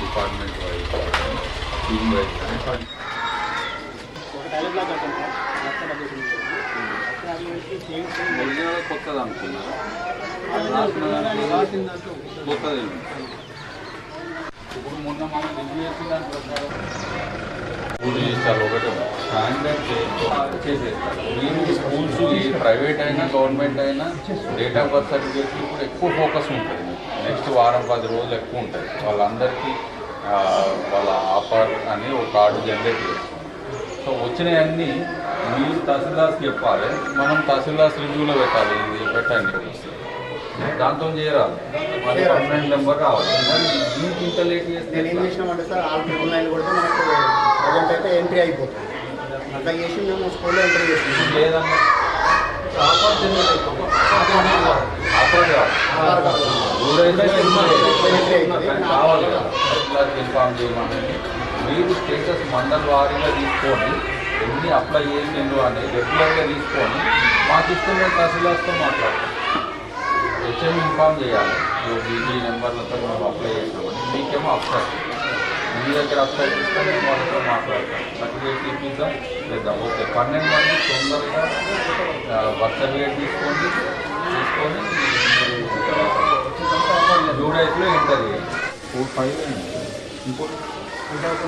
Department wise. Team wise కానీ కొత్తది అనుకున్నారు? కొత్తది. ఇప్పుడు మొన్న మనం చేస్తారు ఒకటి. స్టాండర్డ్ చేసేస్తారు. మీరు స్కూల్స్ ఏ ప్రైవేట్ అయినా గవర్నమెంట్ అయినా డేట్ ఆఫ్ బర్త్ సర్టిఫికేట్స్ ఇప్పుడు ఎక్కువ ఫోకస్ ఉంటుంది. నెక్స్ట్ వారం పది రోజులు ఎక్కువ ఉంటుంది. వాళ్ళందరికీ వాళ్ళ ఆఫర్ అని ఒక కార్డు జనరేట్ చేస్తారు. సో వచ్చినవన్నీ మీరు తహసీల్దార్కి చెప్పాలి. మనం తహసీల్దార్స్ రివ్యూలో పెట్టాలి. ఇది పెట్టండి. దాంతో చేయరాదు మరి పర్మనెంట్ నెంబర్ రావాలి మరి దీనికి ఇంత లేట్ చేస్తే ప్రజెంట్ అయితే ఎంట్రీ అయిపోతుంది. అట్లా చేసి మేము స్కూల్లో ఎంట్రీ చేసినాం లేదన్నా. ఇన్ఫార్మ్ చేయమని మీరు స్టేటస్ మండల్ వారీగా తీసుకొని ఎన్ని అప్లై చేసిండ్రు అని రెగ్యులర్గా తీసుకొని మాకు ఇస్తున్న తహసీల్దార్తో మాట్లాడతాం హెచ్ఎం ఇన్ఫార్మ్ చేయాలి బీజీ నెంబర్లతో మేము అప్లై చేసినామని మీకేమో అప్సర్ మీ దగ్గర అప్సర్ ఇస్తే మేము వాళ్ళతో మాట్లాడతాం సర్టిఫికేట్ ఇప్పిద్దాం చేద్దాం ఓకే పన్నెండు మంది తొందరగా బర్త్ సర్టిఫికేట్ తీసుకోండి తీసుకొని డ్యూ డేట్లో ఎంటర్ చేయండి ఫోర్ ఫైవ్ ఇంకోటి అంటే ఒక